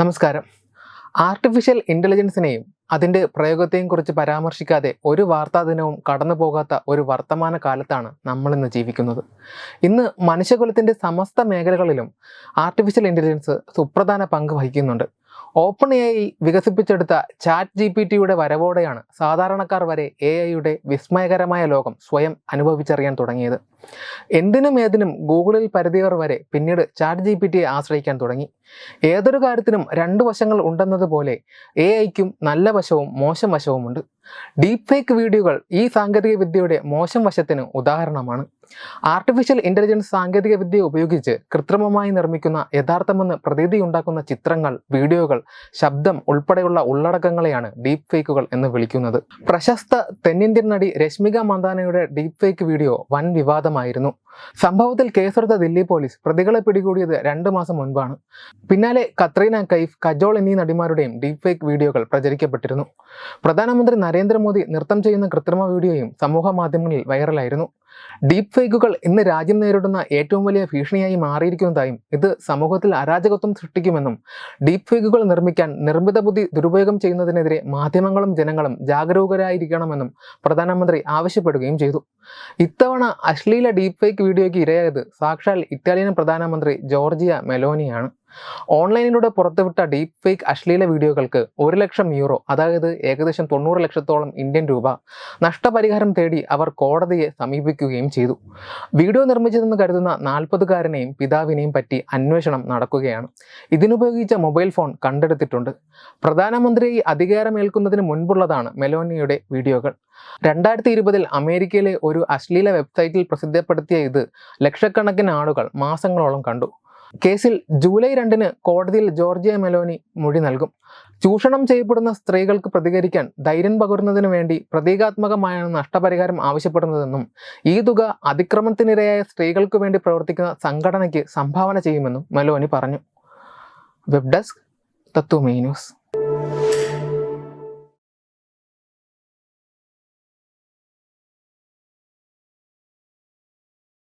നമസ്കാരം. ആർട്ടിഫിഷ്യൽ ഇന്റലിജൻസിനെയും അതിന്റെ പ്രയോഗത്തെയും കുറിച്ച് പരാമർശിക്കാതെ ഒരു വാർത്താ ദിനവും കടന്നു പോകാത്ത ഒരു വർത്തമാന കാലത്താണ് നമ്മളിന്ന് ജീവിക്കുന്നത്. ഇന്ന് മനുഷ്യകുലത്തിന്റെ സമസ്ത മേഖലകളിലും ആർട്ടിഫിഷ്യൽ ഇന്റലിജൻസ് സുപ്രധാന പങ്ക് വഹിക്കുന്നുണ്ട്. ഓപ്പൺ എ ഐ വികസിപ്പിച്ചെടുത്ത ചാറ്റ് ജി പി ടിയുടെ വരവോടെയാണ് സാധാരണക്കാർ വരെ എ ഐയുടെ വിസ്മയകരമായ ലോകം സ്വയം അനുഭവിച്ചറിയാൻ തുടങ്ങിയത്. എന്തിനും ഏതിനും ഗൂഗിളിൽ പരിധിയർ വരെ പിന്നീട് ചാറ്റ് ജി പി ടിയെ ആശ്രയിക്കാൻ തുടങ്ങി. ഏതൊരു കാര്യത്തിനും രണ്ട് വശങ്ങൾ ഉണ്ടെന്നതുപോലെ എ ഐക്കും നല്ല വശവും മോശം വശവുമുണ്ട്. ഡീപ് ഫേക്ക് വീഡിയോകൾ ഈ സാങ്കേതിക വിദ്യയുടെ മോശം വശത്തിന് ഉദാഹരണമാണ്. ആർട്ടിഫിഷ്യൽ ഇന്റലിജൻസ് സാങ്കേതിക വിദ്യ ഉപയോഗിച്ച് കൃത്രിമമായി നിർമ്മിക്കുന്ന യഥാർത്ഥമെന്ന് പ്രതീതിയുണ്ടാക്കുന്ന ചിത്രങ്ങൾ വീഡിയോകൾ ശബ്ദം ഉൾപ്പെടെയുള്ള ഉള്ളടക്കങ്ങളെയാണ് ഡീപ് ഫേക്കുകൾ എന്ന് വിളിക്കുന്നത്. പ്രശസ്ത തെന്നിന്ത്യൻ നടി രശ്മിക മന്ദാനയുടെ ഡീപ് ഫേക്ക് വീഡിയോ വൻ വിവാദമായിരുന്നു. സംഭവത്തിൽ കേസെടുത്ത ദില്ലി പോലീസ് പ്രതികളെ പിടികൂടിയത് രണ്ട് മാസം മുൻപാണ്. പിന്നാലെ കത്രീന കൈഫ് കജോൾ എന്നീ നടിമാരുടെയും ഡീപ് ഫേക്ക് വീഡിയോകൾ പ്രചരിക്കപ്പെട്ടിരുന്നു. പ്രധാനമന്ത്രി നരേന്ദ്രമോദി നൃത്തം ചെയ്യുന്ന കൃത്രിമ വീഡിയോയും സമൂഹ മാധ്യമങ്ങളിൽ വൈറലായിരുന്നു. ഡീപ് ഫേക്കുകൾ ഇന്ന് രാജ്യം നേരിടുന്ന ഏറ്റവും വലിയ ഭീഷണിയായി മാറിയിരിക്കുന്നതായും ഇത് സമൂഹത്തിൽ അരാജകത്വം സൃഷ്ടിക്കുമെന്നും ഡീപ് ഫേക്കുകൾ നിർമ്മിക്കാൻ നിർമ്മിത ബുദ്ധി ദുരുപയോഗം ചെയ്യുന്നതിനെതിരെ മാധ്യമങ്ങളും ജനങ്ങളും ജാഗരൂകരായിരിക്കണമെന്നും പ്രധാനമന്ത്രി ആവശ്യപ്പെടുകയും ചെയ്തു. ഇത്തവണ അശ്ലീല ഡീപ് ഫേക്ക് വീഡിയോയ്ക്ക് ഇരയായത് സാക്ഷാൽ ഇറ്റാലിയൻ പ്രധാനമന്ത്രി ജോർജിയ മെലോനിയാണ്. ഓൺലൈനിലൂടെ പുറത്തുവിട്ട ഡീപ് ഫേക്ക് അശ്ലീല വീഡിയോകൾക്ക് ഒരു ലക്ഷം യൂറോ അതായത് ഏകദേശം തൊണ്ണൂറ് ലക്ഷത്തോളം ഇന്ത്യൻ രൂപ നഷ്ടപരിഹാരം തേടി അവർ കോടതിയെ സമീപിക്കുകയും ചെയ്തു. വീഡിയോ നിർമ്മിച്ചതെന്ന് കരുതുന്ന നാൽപ്പതുകാരനെയും പിതാവിനെയും പറ്റി അന്വേഷണം നടക്കുകയാണ്. ഇതിനുപയോഗിച്ച മൊബൈൽ ഫോൺ കണ്ടെടുത്തിട്ടുണ്ട്. പ്രധാനമന്ത്രിയെ അധികാരമേൽക്കുന്നതിന് മുൻപുള്ളതാണ് മെലോനിയുടെ വീഡിയോകൾ. രണ്ടായിരത്തി ഇരുപതിൽ അമേരിക്കയിലെ ഒരു അശ്ലീല വെബ്സൈറ്റിൽ പ്രസിദ്ധപ്പെടുത്തിയ ഇത് ലക്ഷക്കണക്കിന് ആളുകൾ മാസങ്ങളോളം കണ്ടു. കേസിൽ ജൂലൈ രണ്ടിന് കോടതിയിൽ ജോർജിയ മെലോനി മൊഴി നൽകും. ചൂഷണം ചെയ്യപ്പെടുന്ന സ്ത്രീകൾക്ക് പ്രതികരിക്കാൻ ധൈര്യം പകരുന്നതിന് വേണ്ടി പ്രതീകാത്മകമായാണ് നഷ്ടപരിഹാരം ആവശ്യപ്പെടുന്നതെന്നും ഈ തുക അതിക്രമത്തിനിരയായ സ്ത്രീകൾക്ക് വേണ്ടി പ്രവർത്തിക്കുന്ന സംഘടനയ്ക്ക് സംഭാവന ചെയ്യുമെന്നും മെലോനി പറഞ്ഞു. Web desk Tatwamayi news.